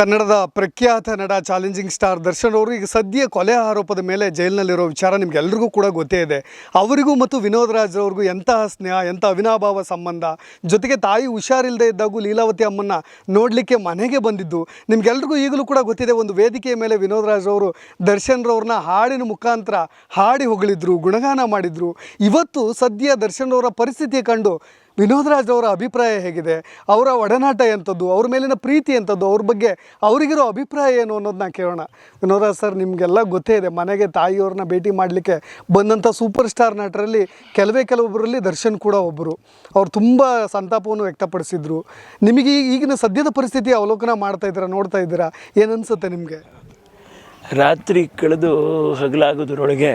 ಕನ್ನಡದ ಪ್ರಖ್ಯಾತ ನಟ ಚಾಲೆಂಜಿಂಗ್ ಸ್ಟಾರ್ ದರ್ಶನ್ ಅವರು ಈಗ ಸದ್ಯ ಕೊಲೆ ಆರೋಪದ ಮೇಲೆ ಜೈಲಿನಲ್ಲಿರೋ ವಿಚಾರ ನಿಮ್ಗೆಲ್ರಿಗೂ ಕೂಡ ಗೊತ್ತೇ ಇದೆ. ಅವರಿಗೂ ಮತ್ತು ವಿನೋದ್ ರಾಜ್ ಅವ್ರಿಗೂ ಎಂತಹ ಸ್ನೇಹ, ಎಂಥ ಅವಿನಾಭಾವ ಸಂಬಂಧ? ಜೊತೆಗೆ ತಾಯಿ ಹುಷಾರಿಲ್ಲದೆ ಇದ್ದಾಗೂ ಲೀಲಾವತಿ ಅಮ್ಮನ್ನ ನೋಡಲಿಕ್ಕೆ ಮನೆಗೆ ಬಂದಿದ್ದು ನಿಮ್ಗೆಲ್ರಿಗೂ ಈಗಲೂ ಕೂಡ ಗೊತ್ತಿದೆ, ಒಂದು ವೇದಿಕೆಯ ಮೇಲೆ ವಿನೋದ್ ರಾಜ್ ಅವರು ದರ್ಶನ್ ರವ್ರನ್ನ ಹಾಡಿನ ಮುಖಾಂತರ ಹಾಡಿ ಹೊಗಳಿದ್ರು, ಗುಣಗಾನ ಮಾಡಿದ್ರು. ಇವತ್ತು ಸದ್ಯ ದರ್ಶನ್ ಅವರ ಪರಿಸ್ಥಿತಿ ಕಂಡು ವಿನೋದ್ ರಾಜ್ ಅವರ ಅಭಿಪ್ರಾಯ ಹೇಗಿದೆ? ಅವರ ಒಡನಾಟ ಎಂಥದ್ದು? ಅವ್ರ ಮೇಲಿನ ಪ್ರೀತಿ ಎಂಥದ್ದು? ಅವ್ರ ಬಗ್ಗೆ ಅವರಿಗಿರೋ ಅಭಿಪ್ರಾಯ ಏನು ಅನ್ನೋದನ್ನ ಕೇಳೋಣ. ವಿನೋದ್ ರಾಜ್ ಸರ್, ನಿಮಗೆಲ್ಲ ಗೊತ್ತೇ ಇದೆ. ಮನೆಗೆ ತಾಯಿಯವ್ರನ್ನ ಭೇಟಿ ಮಾಡಲಿಕ್ಕೆ ಬಂದಂಥ ಸೂಪರ್ ಸ್ಟಾರ್ ನಟರಲ್ಲಿ ಕೆಲವೇ ಕೆಲವೊಬ್ಬರಲ್ಲಿ ದರ್ಶನ್ ಕೂಡ ಒಬ್ಬರು ಅವ್ರು ತುಂಬ ಸಂತಾಪವನ್ನು ವ್ಯಕ್ತಪಡಿಸಿದ್ರು. ನಿಮಗೆ ಈಗಿನ ಸದ್ಯದ ಪರಿಸ್ಥಿತಿ ಅವಲೋಕನ ಮಾಡ್ತಾ ಇದ್ದೀರಾ, ನೋಡ್ತಾ ಇದ್ದೀರಾ? ಏನನ್ಸುತ್ತೆ ನಿಮಗೆ? ರಾತ್ರಿ ಕಳೆದು ಹಗಲಾಗೋದ್ರೊಳಗೆ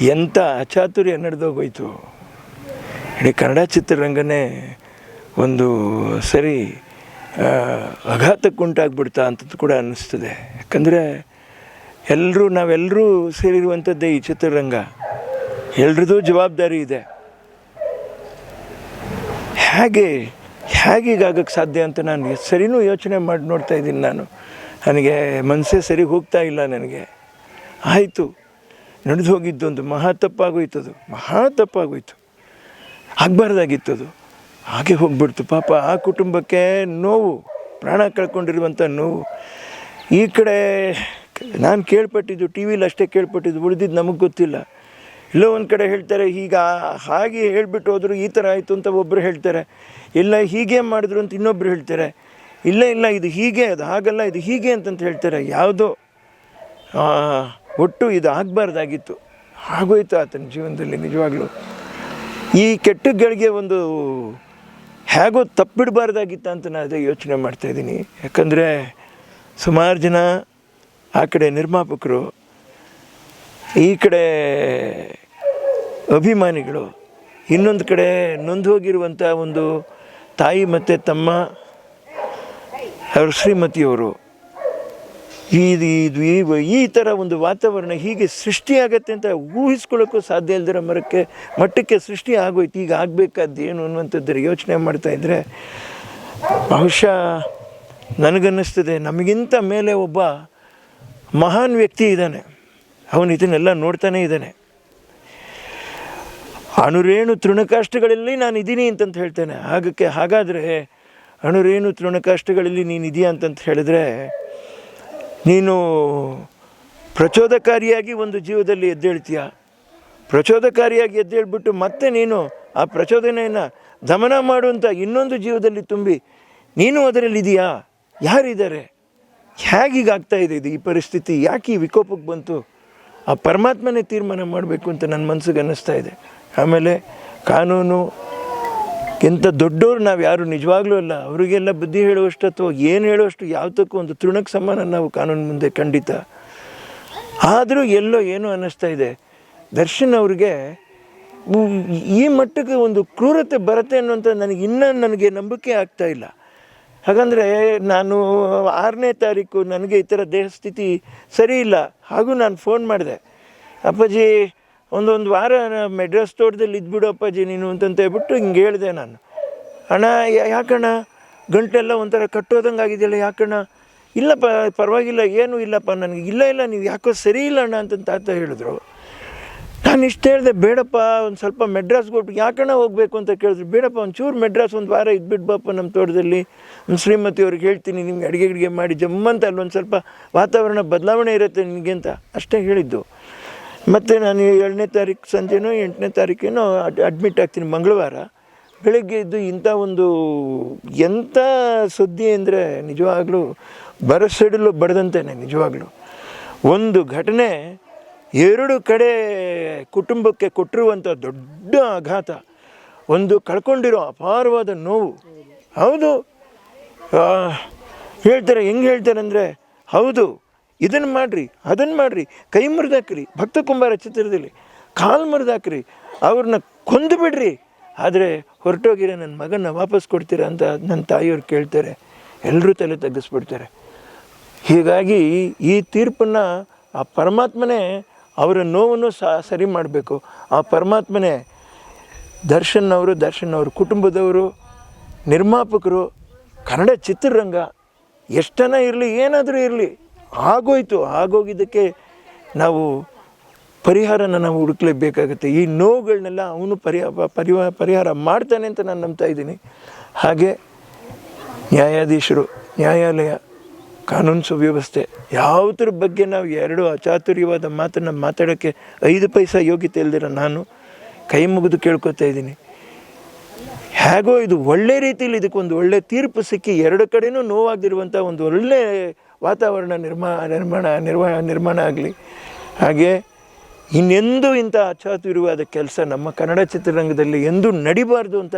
ಎಂಥ ಅಚಾತುರ್ಯ ನಡೆದೋಗೋಯ್ತು. ಇಡೀ ಕನ್ನಡ ಚಿತ್ರರಂಗನೇ ಒಂದು ಸರಿ ಆಘಾತಕ್ಕೆ ಆಘಾತಕ್ಕುಂಟಾಗ್ಬಿಡ್ತಾ ಅಂತದ್ದು ಕೂಡ ಅನ್ನಿಸ್ತದೆ. ಯಾಕಂದರೆ ಎಲ್ಲರೂ ನಾವೆಲ್ಲರೂ ಸೇರಿರುವಂಥದ್ದೇ ಈ ಚಿತ್ರರಂಗ. ಎಲ್ರದ್ದು ಜವಾಬ್ದಾರಿ ಇದೆ. ಹೇಗೆ ಹೇಗೀಗಾಗಕ್ಕೆ ಸಾಧ್ಯ ಅಂತ ನಾನು ಸರಿನೂ ಯೋಚನೆ ಮಾಡಿ ನೋಡ್ತಾ ಇದ್ದೀನಿ ನಾನು. ನನಗೆ ಮನಸ್ಸೇ ಸರಿ ಹೋಗ್ತಾ ಇಲ್ಲ ನನಗೆ. ಆಯಿತು. ನಡೆದು ಹೋಗಿದ್ದೊಂದು ಮಹಾ ತಪ್ಪಾಗೋಯ್ತದು. ಮಹಾ ತಪ್ಪಾಗೋಯ್ತು. ಆಗಬಾರ್ದಾಗಿತ್ತದು. ಹಾಗೆ ಹೋಗ್ಬಿಡ್ತು. ಪಾಪ ಆ ಕುಟುಂಬಕ್ಕೆ ನೋವು, ಪ್ರಾಣ ಕಳ್ಕೊಂಡಿರುವಂಥ ನೋವು. ಈ ಕಡೆ ನಾನು ಕೇಳ್ಪಟ್ಟಿದ್ದು, ಟಿ ವಿಲಿ ಅಷ್ಟೇ ಕೇಳ್ಪಟ್ಟಿದ್ದು, ಉಳಿದಿದ್ದು ನಮಗೆ ಗೊತ್ತಿಲ್ಲ. ಎಲ್ಲೋ ಒಂದು ಕಡೆ ಹೇಳ್ತಾರೆ ಈಗ ಹಾಗೆ ಹೇಳಿಬಿಟ್ಟು ಹೋದರು ಈ ಥರ ಆಯಿತು ಅಂತ ಒಬ್ಬರು ಹೇಳ್ತಾರೆ. ಇಲ್ಲ, ಹೀಗೆ ಮಾಡಿದ್ರು ಅಂತ ಇನ್ನೊಬ್ಬರು ಹೇಳ್ತಾರೆ. ಇಲ್ಲ ಇಲ್ಲ, ಇದು ಹೀಗೆ, ಅದು ಹಾಗಲ್ಲ, ಇದು ಹೀಗೆ ಅಂತಂತ ಹೇಳ್ತಾರೆ. ಯಾವುದೋ ಒಟ್ಟು ಇದು ಆಗಬಾರ್ದಾಗಿತ್ತು. ಆಗೋಯ್ತು ಆತನ ಜೀವನದಲ್ಲಿ ನಿಜವಾಗ್ಲೂ. ಈ ಕೆಟ್ಟಗಳಿಗೆ ಒಂದು ಹೇಗೋ ತಪ್ಪಿಡಬಾರ್ದಾಗಿತ್ತ ಅಂತ ನಾನು ಅದೇ ಯೋಚನೆ ಮಾಡ್ತಾಯಿದ್ದೀನಿ ಯಾಕಂದರೆ ಸುಮಾರು ಜನ ಆ ಕಡೆ ನಿರ್ಮಾಪಕರು, ಈ ಕಡೆ ಅಭಿಮಾನಿಗಳು, ಇನ್ನೊಂದು ಕಡೆ ನೊಂದು ಹೋಗಿರುವಂಥ ಒಂದು ತಾಯಿ ಮತ್ತು ತಮ್ಮ, ಅವರು ಶ್ರೀಮತಿಯವರು ಇದು ಇದು ಈ- ಈ ಥರ ಒಂದು ವಾತಾವರಣ ಹೀಗೆ ಸೃಷ್ಟಿಯಾಗತ್ತೆ ಅಂತ ಊಹಿಸ್ಕೊಳ್ಳೋಕ್ಕೂ ಸಾಧ್ಯ ಇಲ್ದಿರೋ ಮರಕ್ಕೆ ಮಟ್ಟಕ್ಕೆ ಸೃಷ್ಟಿ ಆಗೋಯ್ತು. ಈಗ ಆಗಬೇಕಾದ್ದು ಏನು ಅನ್ನುವಂಥದ್ದರ ಯೋಚನೆ ಮಾಡ್ತಾ ಇದ್ದರೆ ಬಹುಶಃ ನನಗನ್ನಿಸ್ತದೆ, ನಮಗಿಂತ ಮೇಲೆ ಒಬ್ಬ ಮಹಾನ್ ವ್ಯಕ್ತಿ ಇದ್ದಾನೆ. ಅವನು ಇದನ್ನೆಲ್ಲ ನೋಡ್ತಾನೇ ಇದ್ದಾನೆ. ಅಣುರೇಣು ತೃಣಕಾಷ್ಟಗಳಲ್ಲಿ ನಾನು ಇದ್ದೀನಿ ಅಂತಂತ ಹೇಳ್ತೇನೆ. ಹಾಗಕ್ಕೆ ಹಾಗಾದರೆ ಅಣುರೇಣು ತೃಣಕಾಷ್ಟಗಳಲ್ಲಿ ನೀನು ಇದೆಯಾ ಅಂತಂತ ಹೇಳಿದ್ರೆ ನೀನು ಪ್ರಚೋದಕಾರಿಯಾಗಿ ಒಂದು ಜೀವದಲ್ಲಿ ಎದ್ದೇಳ್ತೀಯ? ಪ್ರಚೋದಕಾರಿಯಾಗಿ ಎದ್ದೇಳ್ಬಿಟ್ಟು ಮತ್ತೆ ನೀನು ಆ ಪ್ರಚೋದನೆಯನ್ನು ದಮನ ಮಾಡುವಂಥ ಇನ್ನೊಂದು ಜೀವದಲ್ಲಿ ತುಂಬಿ ನೀನು ಅದರಲ್ಲಿದೆಯಾ? ಯಾರಿದ್ದಾರೆ? ಹೇಗೀಗಾಗ್ತಾ ಇದೆ ಇದು ಈ ಪರಿಸ್ಥಿತಿ? ಯಾಕೆ ಈ ವಿಕೋಪಕ್ಕೆ ಬಂತು? ಆ ಪರಮಾತ್ಮನೇ ತೀರ್ಮಾನ ಮಾಡಬೇಕು ಅಂತ ನನ್ನ ಮನಸ್ಸಿಗೆ ಅನ್ನಿಸ್ತಾ ಇದೆ. ಆಮೇಲೆ ಕಾನೂನು ಎಂಥ ದೊಡ್ಡವ್ರು ನಾವು ಯಾರು ನಿಜವಾಗ್ಲೂ ಅಲ್ಲ. ಅವರಿಗೆಲ್ಲ ಬುದ್ಧಿ ಹೇಳುವಷ್ಟು ಅಥವಾ ಏನು ಹೇಳುವಷ್ಟು ಯಾವುದಕ್ಕೂ ಒಂದು ತೃಣಕ್ಕೆ ಸಮಾನ ನಾವು ಕಾನೂನು ಮುಂದೆ ಖಂಡಿತ. ಆದರೂ ಎಲ್ಲೋ ಏನೋ ಅನ್ನಿಸ್ತಾ ಇದೆ. ದರ್ಶನ್ ಅವ್ರಿಗೆ ಈ ಮಟ್ಟಕ್ಕೆ ಒಂದು ಕ್ರೂರತೆ ಬರುತ್ತೆ ಅನ್ನುವಂಥ ನನಗೆ ಇನ್ನೂ ನನಗೆ ನಂಬಿಕೆ ಆಗ್ತಾ ಇಲ್ಲ. ಹಾಗಂದರೆ ನಾನು ಆರನೇ ತಾರೀಕು ನನಗೆ ಈ ಥರ ದೇಹ ಸ್ಥಿತಿ ಸರಿ ಇಲ್ಲ. ಹಾಗೂ ನಾನು ಫೋನ್ ಮಾಡಿದೆ. ಅಪ್ಪಾಜಿ ಒಂದೊಂದು ವಾರ ಮೆಡ್ರಾಸ್ ತೋಟದಲ್ಲಿ ಇದ್ಬಿಡು ನೀನು ಅಂತಂತ ಹೇಳ್ಬಿಟ್ಟು ಹಿಂಗೆ ಹೇಳಿದೆ ನಾನು. ಅಣ್ಣ ಯಾಕಣ್ಣ? ಗಂಟೆಲ್ಲ ಒಂಥರ ಕಟ್ಟೋದಂಗೆ ಆಗಿದೆಯಲ್ಲ, ಯಾಕಣ್ಣ? ಇಲ್ಲಪ್ಪ, ಪರವಾಗಿಲ್ಲ, ಏನೂ ಇಲ್ಲಪ್ಪ, ನನಗೆ ಇಲ್ಲ ಇಲ್ಲ, ನೀವು ಯಾಕೋ ಸರಿ ಇಲ್ಲ ಅಣ್ಣ ಅಂತಂತ ತಾತ ಹೇಳಿದ್ರು. ನಾನು ಇಷ್ಟು ಹೇಳಿದೆ, ಬೇಡಪ್ಪ, ಒಂದು ಸ್ವಲ್ಪ ಮೆಡ್ರಾಸ್ ಕೊಟ್ಟು ಯಾಕಣ್ಣ ಹೋಗಬೇಕು ಅಂತ ಕೇಳಿದ್ರು. ಬೇಡಪ್ಪ ಒಂದು ಚೂರು ಮೆಡ್ರಾಸ್ ಒಂದು ವಾರ ಇದ್ಬಿಟ್ಟು ಬಾಪ ನಮ್ಮ ತೋಟದಲ್ಲಿ. ಶ್ರೀಮತಿ ಅವ್ರಿಗೆ ಹೇಳ್ತೀನಿ, ನಿಮಗೆ ಅಡುಗೆ ಗಿಡಿಗೆ ಮಾಡಿ, ಜಮ್ಮಂತ ಅಲ್ಲಿ ಒಂದು ಸ್ವಲ್ಪ ವಾತಾವರಣ ಬದಲಾವಣೆ ಇರುತ್ತೆ ನಿನಗೆ ಅಂತ ಅಷ್ಟೇ ಹೇಳಿದ್ದು. ಮತ್ತು ನಾನು ಏಳನೇ ತಾರೀಕು ಸಂಜೆನೋ ಎಂಟನೇ ತಾರೀಕೇನೋ ಅಡ್ ಅಡ್ಮಿಟ್ ಆಗ್ತೀನಿ ಮಂಗಳವಾರ. ಬೆಳಗ್ಗೆ ಇದ್ದು ಇಂಥ ಒಂದು ಎಂಥ ಸುದ್ದಿ ಅಂದರೆ ನಿಜವಾಗ್ಲೂ ಬರಸಿಡಲು ಬಡದಂತೆಯೇ ನಿಜವಾಗ್ಲೂ. ಒಂದು ಘಟನೆ ಎರಡು ಕಡೆ ಕುಟುಂಬಕ್ಕೆ ಕೊಟ್ಟಿರುವಂಥ ದೊಡ್ಡ ಆಘಾತ. ಒಂದು ಕಳ್ಕೊಂಡಿರೋ ಅಪಾರವಾದ ನೋವು. ಹೌದು. ಹೇಳ್ತಾರೆ, ಹೆಂಗೆ ಹೇಳ್ತಾರೆ ಅಂದರೆ ಹೌದು. ಇದನ್ನು ಮಾಡಿರಿ, ಅದನ್ನು ಮಾಡಿರಿ. ಕೈ ಮುರಿದಾಕ್ರಿ ಭಕ್ತ ಕುಂಬಾರ ಚಿತ್ರದಲ್ಲಿ ಕಾಲು ಮುರಿದಾಕ್ರಿ ಅವ್ರನ್ನ ಕೊಂದು ಬಿಡ್ರಿ. ಆದರೆ ಹೊರಟೋಗಿರೋ ನನ್ನ ಮಗನ ವಾಪಸ್ ಕೊಡ್ತೀರಾ ಅಂತ ನನ್ನ ತಾಯಿಯವ್ರು ಕೇಳ್ತಾರೆ. ಎಲ್ಲರೂ ತಲೆ ತಗ್ಗಿಸ್ಬಿಡ್ತಾರೆ. ಹೀಗಾಗಿ ಈ ತೀರ್ಪನ್ನು ಆ ಪರಮಾತ್ಮನೇ ಅವರ ನೋವನ್ನು ಸರಿ ಮಾಡಬೇಕು. ಆ ಪರಮಾತ್ಮನೇ ದರ್ಶನ್ ಅವರು ದರ್ಶನ್ ಅವರು ಕುಟುಂಬದವರು, ನಿರ್ಮಾಪಕರು, ಕನ್ನಡ ಚಿತ್ರರಂಗ ಎಷ್ಟನ ಇರಲಿ, ಏನಾದರೂ ಇರಲಿ ಆಗೋಯ್ತು, ಆಗೋಗಿದ್ದಕ್ಕೆ ನಾವು ಪರಿಹಾರನ ನಾವು ಹುಡುಕ್ಲೇಬೇಕಾಗುತ್ತೆ. ಈ ನೋವುಗಳನ್ನೆಲ್ಲ ಅವನು ಪರಿವ ಪರಿಹಾರ ಮಾಡ್ತಾನೆ ಅಂತ ನಾನು ನಂಬ್ತಾ ಇದ್ದೀನಿ. ಹಾಗೆ ನ್ಯಾಯಾಧೀಶರು, ನ್ಯಾಯಾಲಯ, ಕಾನೂನು ಸುವ್ಯವಸ್ಥೆ, ಯಾವುದ್ರ ಬಗ್ಗೆ ನಾವು ಎರಡು ಅಚಾತುರ್ಯವಾದ ಮಾತನ್ನು ಮಾತಾಡೋಕ್ಕೆ ಐದು ಪೈಸಾ ಯೋಗ್ಯತೆ ಇಲ್ದಿರ ನಾನು ಕೈ ಮುಗಿದು ಕೇಳ್ಕೊತಾ ಇದ್ದೀನಿ. ಹೇಗೋ ಇದು ಒಳ್ಳೆ ರೀತಿಯಲ್ಲಿ ಇದಕ್ಕೊಂದು ಒಳ್ಳೆ ತೀರ್ಪು ಸಿಕ್ಕಿ ಎರಡು ಕಡೆನೂ ನೋವಾಗದಿರುವಂಥ ಒಂದು ಒಳ್ಳೆ ವಾತಾವರಣ ನಿರ್ಮಾ, ನಿರ್ಮಾಣ, ನಿರ್ವ, ನಿರ್ಮಾಣ ಆಗಲಿ. ಹಾಗೆ ಇನ್ನೆಂದೂ ಇಂಥ ಅಚಾತುರ್ಯವಾದ ಕೆಲಸ ನಮ್ಮ ಕನ್ನಡ ಚಿತ್ರರಂಗದಲ್ಲಿ ಎಂದೂ ನಡಿಬಾರ್ದು ಅಂತ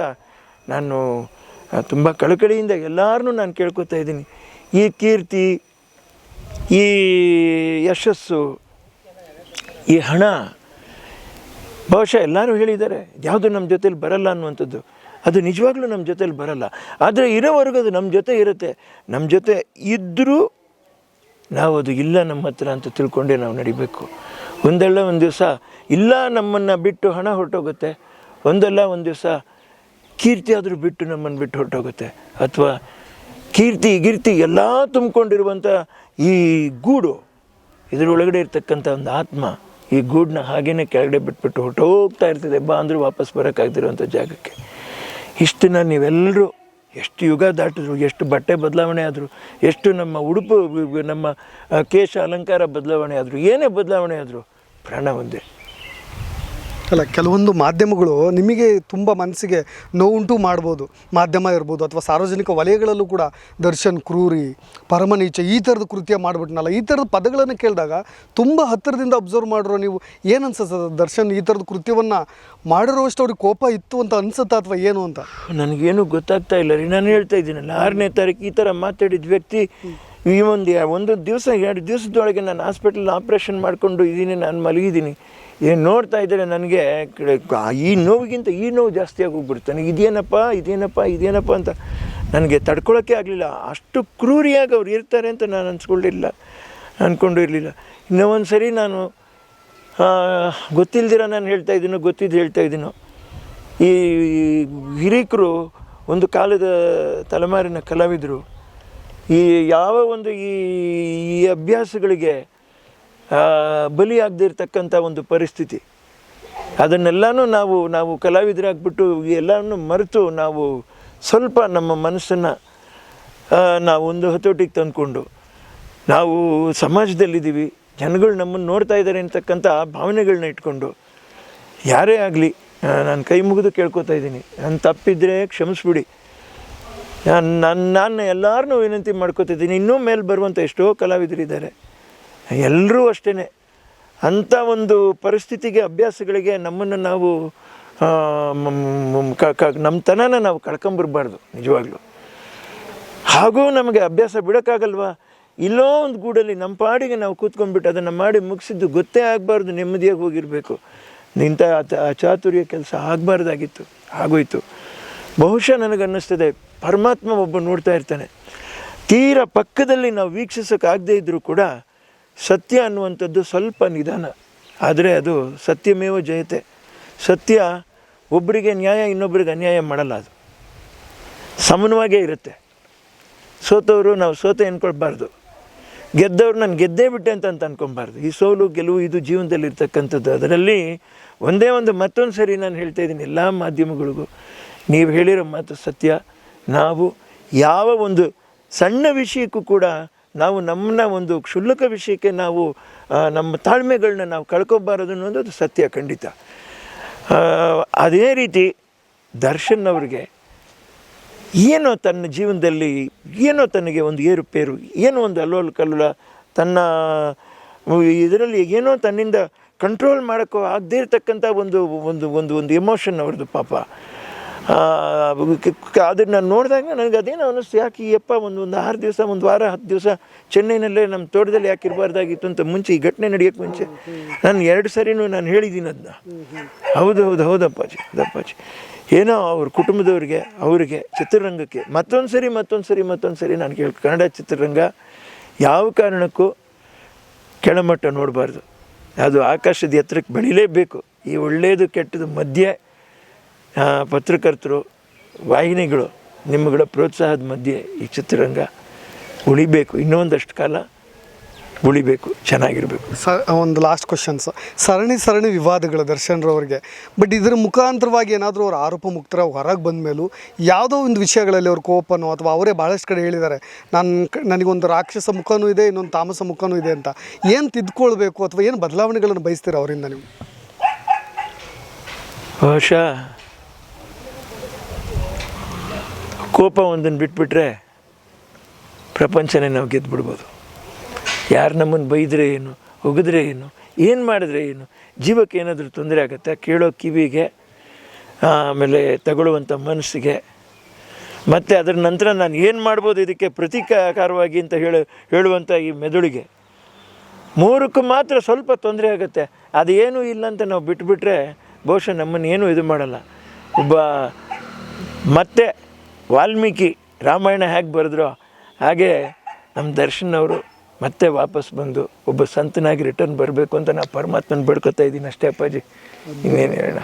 ನಾನು ತುಂಬ ಕಳಕಳಿಯಿಂದ ಎಲ್ಲರನ್ನೂ ನಾನು ಕೇಳ್ಕೊತಾ ಇದ್ದೀನಿ. ಈ ಕೀರ್ತಿ, ಈ ಯಶಸ್ಸು, ಈ ಹಣ, ಬಹುಶಃ ಎಲ್ಲರೂ ಹೇಳಿದ್ದಾರೆ, ಯಾವುದು ನಮ್ಮ ಜೊತೇಲಿ ಬರಲ್ಲ ಅನ್ನುವಂಥದ್ದು. ಅದು ನಿಜವಾಗ್ಲೂ ನಮ್ಮ ಜೊತೇಲಿ ಬರಲ್ಲ. ಆದರೆ ಇರೋವರೆಗೂ ಅದು ನಮ್ಮ ಜೊತೆ ಇರುತ್ತೆ. ನಮ್ಮ ಜೊತೆ ಇದ್ದರೂ ನಾವು ಅದು ಇಲ್ಲ ನಮ್ಮ ಹತ್ರ ಅಂತ ತಿಳ್ಕೊಂಡೇ ನಾವು ನಡಿಬೇಕು. ಒಂದಲ್ಲ ಒಂದು ದಿವಸ ಇಲ್ಲ ನಮ್ಮನ್ನು ಬಿಟ್ಟು ಹಣ ಹೊರಟೋಗುತ್ತೆ. ಒಂದಲ್ಲ ಒಂದು ದಿವಸ ಕೀರ್ತಿ ಆದರೂ ಬಿಟ್ಟು ನಮ್ಮನ್ನು ಬಿಟ್ಟು ಹೊರಟೋಗುತ್ತೆ. ಅಥವಾ ಕೀರ್ತಿ, ಗಿರ್ತಿ ಎಲ್ಲ ತುಂಬಿಕೊಂಡಿರುವಂಥ ಈ ಗೂಡು, ಇದರೊಳಗಡೆ ಇರ್ತಕ್ಕಂಥ ಒಂದು ಆತ್ಮ ಈ ಗೂಡನ್ನ ಹಾಗೇನೆ ಕೆಳಗಡೆ ಬಿಟ್ಬಿಟ್ಟು ಹೊರಟೋಗ್ತಾ ಇರ್ತದೆ. ಬಾ ಅಂದರೂ ವಾಪಸ್ ಬರೋಕ್ಕಾಗ್ದಿರುವಂಥ ಜಾಗಕ್ಕೆ. ಇಷ್ಟನ್ನ ನೀವೆಲ್ಲರೂ ಎಷ್ಟು ಯುಗ ದಾಟಿದ್ರು, ಎಷ್ಟು ಬಟ್ಟೆ ಬದಲಾವಣೆ ಆದರು, ಎಷ್ಟು ನಮ್ಮ ಉಡುಪು, ನಮ್ಮ ಕೇಶ ಅಲಂಕಾರ ಬದಲಾವಣೆ ಆದರು, ಏನೇ ಬದಲಾವಣೆ ಆದರು, ಪ್ರಾಣ ಒಂದೇ. ಅಲ್ಲ ಕೆಲವೊಂದು ಮಾಧ್ಯಮಗಳು ನಿಮಗೆ ತುಂಬ ಮನಸ್ಸಿಗೆ ನೋವುಂಟು ಮಾಡ್ಬೋದು. ಮಾಧ್ಯಮ ಇರ್ಬೋದು ಅಥವಾ ಸಾರ್ವಜನಿಕ ವಲಯಗಳಲ್ಲೂ ಕೂಡ ದರ್ಶನ್ ಕ್ರೂರಿ ಪರಮನೀಚ ಈ ಥರದ ಕೃತ್ಯ ಮಾಡಿಬಿಟ್ನಲ್ಲ. ಈ ಥರದ ಪದಗಳನ್ನು ಕೇಳಿದಾಗ ತುಂಬ ಹತ್ತಿರದಿಂದ ಅಬ್ಸರ್ವ್ ಮಾಡಿರೋ ನೀವು ಏನು ಅನ್ಸುತ್ತೆ? ದರ್ಶನ್ ಈ ಥರದ ಕೃತ್ಯವನ್ನು ಮಾಡಿರೋಷ್ಟು ಅವ್ರಿಗೆ ಕೋಪ ಇತ್ತು ಅಂತ ಅನ್ಸುತ್ತಾ ಅಥವಾ ಏನು ಅಂತ? ನನಗೇನು ಗೊತ್ತಾಗ್ತಾ ಇಲ್ಲ ರೀ. ನಾನು ಹೇಳ್ತಾ ಇದ್ದೀನಲ್ಲ ಆರನೇ ತಾರೀಕು ಈ ಥರ ಮಾತಾಡಿದ ವ್ಯಕ್ತಿ ಈ ಒಂದು ಒಂದು ದಿವಸ, ಎರಡು ದಿವಸದೊಳಗೆ ನಾನು ಹಾಸ್ಪಿಟಲ್ ಆಪ್ರೇಷನ್ ಮಾಡಿಕೊಂಡು ಇದ್ದೀನಿ ನಾನು ಮಲಗಿದ್ದೀನಿ. ಏನು ನೋಡ್ತಾ ಇದ್ದರೆ ನನಗೆ ಈ ನೋವಿಗಿಂತ ಈ ನೋವು ಜಾಸ್ತಿ ಆಗೋಗ್ಬಿಡ್ತು ನನಗೆ ಇದೇನಪ್ಪ ಇದೇನಪ್ಪ ಇದೇನಪ್ಪ ಅಂತ ನನಗೆ ತಡ್ಕೊಳ್ಳೋಕ್ಕೆ ಆಗಲಿಲ್ಲ. ಅಷ್ಟು ಕ್ರೂರಿಯಾಗಿ ಅವ್ರು ಇರ್ತಾರೆ ಅಂತ ನಾನು ಅನ್ಸ್ಕೊಂಡಿಲ್ಲ ಅಂದ್ಕೊಂಡು ಇರಲಿಲ್ಲ ಇನ್ನೂ ಒಂದು ಸರಿ ನಾನು ಗೊತ್ತಿಲ್ದಿರ ನಾನು ಹೇಳ್ತಾ ಇದ್ದೀನೋ, ಗೊತ್ತಿದ್ದು ಹೇಳ್ತಾ ಇದ್ದೀನೋ, ಈ ಹಿರೀಕರು ಒಂದು ಕಾಲದ ತಲೆಮಾರಿನ ಕಲಾವಿದರು ಈ ಯಾವ ಒಂದು ಈ ಈ ಅಭ್ಯಾಸಗಳಿಗೆ ಬಲಿಯಾಗದಿರ್ತಕ್ಕಂಥ ಒಂದು ಪರಿಸ್ಥಿತಿ. ಅದನ್ನೆಲ್ಲನೂ ನಾವು ನಾವು ಕಲಾವಿದರಾಗ್ಬಿಟ್ಟು ಎಲ್ಲನೂ ಮರೆತು ನಾವು ಸ್ವಲ್ಪ ನಮ್ಮ ಮನಸ್ಸನ್ನು ನಾವು ಒಂದು ಹತೋಟಿಗೆ ತಂದುಕೊಂಡು, ನಾವು ಸಮಾಜದಲ್ಲಿದ್ದೀವಿ, ಜನಗಳು ನಮ್ಮನ್ನು ನೋಡ್ತಾ ಇದ್ದಾರೆ ಅಂತಕ್ಕಂಥ ಭಾವನೆಗಳನ್ನ ಇಟ್ಕೊಂಡು, ಯಾರೇ ಆಗಲಿ ನಾನು ಕೈ ಮುಗಿದು ಕೇಳ್ಕೊತಾ ಇದ್ದೀನಿ. ನಾನು ತಪ್ಪಿದ್ರೆ ಕ್ಷಮಿಸ್ಬಿಡಿ. ನಾನು ನನ್ನ ನಾನು ಎಲ್ಲರನ್ನೂ ವಿನಂತಿ ಮಾಡ್ಕೋತಿದ್ದೀನಿ. ಇನ್ನೂ ಮೇಲೆ ಬರುವಂಥ ಎಷ್ಟೋ ಕಲಾವಿದರಿದ್ದಾರೆ. ಎಲ್ಲರೂ ಅಷ್ಟೇ ಅಂಥ ಒಂದು ಪರಿಸ್ಥಿತಿಗೆ, ಅಭ್ಯಾಸಗಳಿಗೆ ನಮ್ಮನ್ನು ನಾವು ನಮ್ಮ ತನನ ನಾವು ಕಳ್ಕೊಂಬರ್ಬಾರ್ದು, ನಿಜವಾಗ್ಲೂ. ಹಾಗೂ ನಮಗೆ ಅಭ್ಯಾಸ ಬಿಡೋಕ್ಕಾಗಲ್ವಾ? ಇಲ್ಲೋ ಒಂದು ಗೂಡಲ್ಲಿ ನಮ್ಮ ಪಾಡಿಗೆ ನಾವು ಕೂತ್ಕೊಂಡ್ಬಿಟ್ಟು ಅದನ್ನು ಮಾಡಿ ಮುಗಿಸಿದ್ದು ಗೊತ್ತೇ ಆಗಬಾರ್ದು, ನೆಮ್ಮದಿಯಾಗಿ ಹೋಗಿರಬೇಕು. ಇಂಥ ಆ ಚಾತುರ್ಯ ಕೆಲಸ ಆಗಬಾರ್ದಾಗಿತ್ತು, ಆಗೋಯ್ತು. ಬಹುಶಃ ನನಗನ್ನಿಸ್ತದೆ ಪರಮಾತ್ಮ ಒಬ್ಬ ನೋಡ್ತಾ ಇರ್ತಾನೆ. ತೀರ ಪಕ್ಕದಲ್ಲಿ ನಾವು ವೀಕ್ಷಿಸೋಕ್ಕಾಗದೇ ಇದ್ದರೂ ಕೂಡ ಸತ್ಯ ಅನ್ನುವಂಥದ್ದು ಸ್ವಲ್ಪ ನಿಧಾನ. ಆದರೆ ಅದು ಸತ್ಯಮೇವ ಜಯತೆ. ಸತ್ಯ ಒಬ್ಬರಿಗೆ ನ್ಯಾಯ ಇನ್ನೊಬ್ಬರಿಗೆ ಅನ್ಯಾಯ ಮಾಡಲ್ಲ ಅದು. ಸಮನವಾಗೇ ಇರುತ್ತೆ. ಸೋತವರು ನಾವು ಸೋತೆ ಅಂದ್ಕೊಳ್ಬಾರ್ದು ಗೆದ್ದವ್ರು ನಾನು ಗೆದ್ದೇ ಬಿಟ್ಟೆ ಅಂತ ಅಂತ ಅನ್ಕೊಬಾರ್ದು ಈ ಸೋಲು, ಗೆಲುವು ಇದು ಜೀವನದಲ್ಲಿ ಇರ್ತಕ್ಕಂಥದ್ದು ಅದರಲ್ಲಿ ಒಂದೇ ಒಂದು ಮತ್ತೊಂದು ಸರಿ ನಾನು ಹೇಳ್ತಾ ಇದ್ದೀನಿ ಎಲ್ಲ ಮಾಧ್ಯಮಗಳಿಗೂ. ನೀವು ಹೇಳಿರೋ ಮಾತು ಸತ್ಯ. ನಾವು ಯಾವ ಒಂದು ಸಣ್ಣ ವಿಷಯಕ್ಕೂ ಕೂಡ ನಾವು ನಮ್ಮನ್ನ ಒಂದು ಕ್ಷುಲ್ಲಕ ವಿಷಯಕ್ಕೆ ನಾವು ನಮ್ಮ ತಾಳ್ಮೆಗಳನ್ನ ನಾವು ಕಳ್ಕೊಬಾರದು ಅನ್ನೋದು ಅದು ಸತ್ಯ, ಖಂಡಿತ. ಅದೇ ರೀತಿ ದರ್ಶನ್ ಅವ್ರಿಗೆ ಏನೋ ತನ್ನ ಜೀವನದಲ್ಲಿ ಏನೋ ತನಗೆ ಒಂದು ಏರುಪೇರು, ಏನೋ ಒಂದು ಅಲ್ಲೋಲ್ ಕಲ್ಲೋಲ ತನ್ನ ಇದರಲ್ಲಿ ಏನೋ ತನ್ನಿಂದ ಕಂಟ್ರೋಲ್ ಮಾಡೋಕ್ಕೂ ಆಗದೇ ಇರತಕ್ಕಂಥ ಒಂದು ಒಂದು ಒಂದು ಒಂದು ಎಮೋಷನ್ ಅವ್ರದ್ದು ಪಾಪ. ಅದನ್ನು ನೋಡಿದಾಗ ನನಗೆ ಅದೇನೋ ಅನ್ನಿಸ್ತು ಯಾಕೆ ಈ ಯಪ್ಪ ಒಂದು ಒಂದು ಆರು ದಿವಸ, ಒಂದು ವಾರ, ಹತ್ತು ದಿವಸ ಚೆನ್ನೈನಲ್ಲೇ ನಮ್ಮ ತೋಟದಲ್ಲಿ ಯಾಕೆ ಇರಬಾರ್ದಾಗಿತ್ತು ಅಂತ ಮುಂಚೆ, ಈ ಘಟನೆ ನಡೆಯೋಕ್ಕೆ ಮುಂಚೆ ನಾನು ಎರಡು ಸರಿನೂ ನಾನು ಹೇಳಿದ್ದೀನಿ ಅದನ್ನ ಹೌದು ಹೌದು ಹೌದಪ್ಪಾಜಿ ಹೌದಪ್ಪಾಜಿ ಏನೋ ಅವ್ರ ಕುಟುಂಬದವ್ರಿಗೆ, ಅವರಿಗೆ ಚಿತ್ರರಂಗಕ್ಕೆ ಮತ್ತೊಂದು ಸರಿ ಮತ್ತೊಂದು ಸರಿ ಮತ್ತೊಂದು ಸರಿ ನಾನು ಕೇಳಿ ಕನ್ನಡ ಚಿತ್ರರಂಗ ಯಾವ ಕಾರಣಕ್ಕೂ ಕೆಳಮಟ್ಟ ನೋಡಬಾರ್ದು. ಅದು ಆಕಾಶದ ಎತ್ತರಕ್ಕೆ ಬೆಳಿಲೇಬೇಕು. ಈ ಒಳ್ಳೆಯದು ಕೆಟ್ಟದು ಮಧ್ಯೆ ಪತ್ರಕರ್ತರು ವಾಹಿನಿಗಳು ನಿಮ್ಮಗಳ ಪ್ರೋತ್ಸಾಹದ ಮಧ್ಯೆ ಈ ಚಿತ್ರರಂಗ ಉಳಿಬೇಕು. ಇನ್ನೊಂದಷ್ಟು ಕಾಲ ಉಳಿಬೇಕು ಚೆನ್ನಾಗಿರಬೇಕು. ಸ ಒಂದು ಲಾಸ್ಟ್ ಕ್ವಶನ್ಸ್ ಸರಣಿ ಸರಣಿ ವಿವಾದಗಳು ದರ್ಶನ್ರವ್ರಿಗೆ ಬಟ್ ಇದರ ಮುಖಾಂತರವಾಗಿ ಏನಾದರೂ ಅವ್ರು ಆರೋಪ ಮುಕ್ತರ ಹೊರಗೆ ಬಂದ ಮೇಲೂ ಯಾವುದೋ ಒಂದು ವಿಷಯಗಳಲ್ಲಿ ಅವ್ರ ಕೋಪನೋ ಅಥವಾ ಅವರೇ ಭಾಳಷ್ಟು ಕಡೆ ಹೇಳಿದ್ದಾರೆ ನಾನು ಕ- ನನಗೊಂದು ರಾಕ್ಷಸ ಮುಖನೂ ಇದೆ ಇನ್ನೊಂದು ತಾಮಸ ಮುಖನೂ ಇದೆ ಅಂತ. ಏನು ತಿದ್ಕೊಳ್ಬೇಕು ಅಥವಾ ಏನು ಬದಲಾವಣೆಗಳನ್ನು ಬಯಸ್ತೀರ ಅವರಿಂದ ನೀವು? ಬಹುಶಃ ಕೋಪ ಒಂದನ್ನು ಬಿಟ್ಬಿಟ್ರೆ ಪ್ರಪಂಚನೇ ನಾವು ಗೆದ್ದುಬಿಡ್ಬೋದು ಯಾರು ನಮ್ಮನ್ನು ಬೈದರೆ ಏನು ಒಗಿದ್ರೆ ಏನು ಏನು ಮಾಡಿದ್ರೆ ಏನು, ಜೀವಕ್ಕೆ ಏನಾದರೂ ತೊಂದರೆ ಆಗುತ್ತೆ ಕೇಳೋ ಕಿವಿಗೆ, ಆಮೇಲೆ ತಗೊಳ್ಳುವಂಥ ಮನಸ್ಸಿಗೆ. ಮತ್ತು ಅದರ ನಂತರ ನಾನು ಏನು ಮಾಡ್ಬೋದು ಇದಕ್ಕೆ ಪ್ರತೀಕಾರವಾಗಿ ಅಂತ ಹೇಳ, ಹೇಳುವಂಥ ಈ ಮೆದುಳಿಗೆ. ಮೂರಕ್ಕೂ ಮಾತ್ರ ಸ್ವಲ್ಪ ತೊಂದರೆ ಆಗುತ್ತೆ. ಅದೇನೂ ಇಲ್ಲ ಅಂತ ನಾವು ಬಿಟ್ಬಿಟ್ರೆ ಬಹುಶಃ ನಮ್ಮನ್ನು ಏನೂ ಇದು ಮಾಡಲ್ಲ. ಒಬ್ಬ ಮತ್ತೆ ವಾಲ್ಮೀಕಿ ರಾಮಾಯಣ ಹೇಗೆ ಬರೆದ್ರೋ ಹಾಗೆ ನಮ್ಮ ದರ್ಶನ್ ಅವರು ಮತ್ತೆ ವಾಪಸ್ ಬಂದು ಒಬ್ಬ ಸಂತನಾಗಿ ರಿಟರ್ನ್ ಬರಬೇಕು ಅಂತ ನಾ ಪರಮಾತ್ಮನ ಬೇಡ್ಕೊತಾ ಇದ್ದೀನಿ ಅಷ್ಟೇ ಅಪ್ಪಾಜಿ. ಇನ್ನೇನು ಹೇಳೋಣ?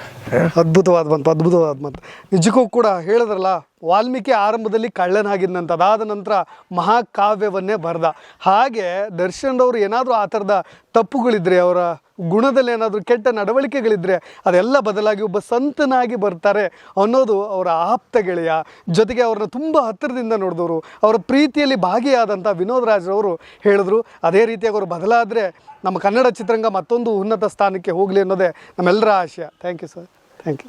ಅದ್ಭುತವಾದ ಬಂತು ಅದ್ಭುತವಾದ ಬಂತು ನಿಜಕ್ಕೂ ಕೂಡ ಹೇಳಿದ್ರಲ್ಲ, ವಾಲ್ಮೀಕಿ ಆರಂಭದಲ್ಲಿ ಕಳ್ಳನಾಗಿದ್ದಂತ ಅದಾದ ನಂತರ ಮಹಾಕಾವ್ಯವನ್ನೇ ಬರೆದ. ಹಾಗೆ ದರ್ಶನ್ ಅವರು ಏನಾದರೂ ಆ ಥರದ ತಪ್ಪುಗಳಿದ್ರೆ ಅವರ ಗುಣದಲ್ಲಿ ಏನಾದರೂ ಕೆಟ್ಟ ನಡವಳಿಕೆಗಳಿದ್ರೆ ಅದೆಲ್ಲ ಬದಲಾಗಿ ಒಬ್ಬ ಸಂತನಾಗಿ ಬರ್ತಾರೆ ಅನ್ನೋದು ಅವರ ಆಪ್ತ ಗೆಳೆಯ. ಜೊತೆಗೆ ಅವ್ರನ್ನ ತುಂಬ ಹತ್ತಿರದಿಂದ ನೋಡಿದವರು. ಅವರ ಪ್ರೀತಿಯಲ್ಲಿ ಭಾಗಿಯಾದಂಥ ವಿನೋದ್ ರಾಜ್ರವರು ಹೇಳಿದ್ರು, ಅದೇ ರೀತಿಯಾಗಿ ಅವರು ಬದಲಾದರೆ ನಮ್ಮ ಕನ್ನಡ ಚಿತ್ರರಂಗ ಮತ್ತೊಂದು ಉನ್ನತ ಸ್ಥಾನಕ್ಕೆ ಹೋಗಲಿ ಅನ್ನೋದೇ ನಮ್ಮೆಲ್ಲರ ಆಶಯ. Thank you sir thank you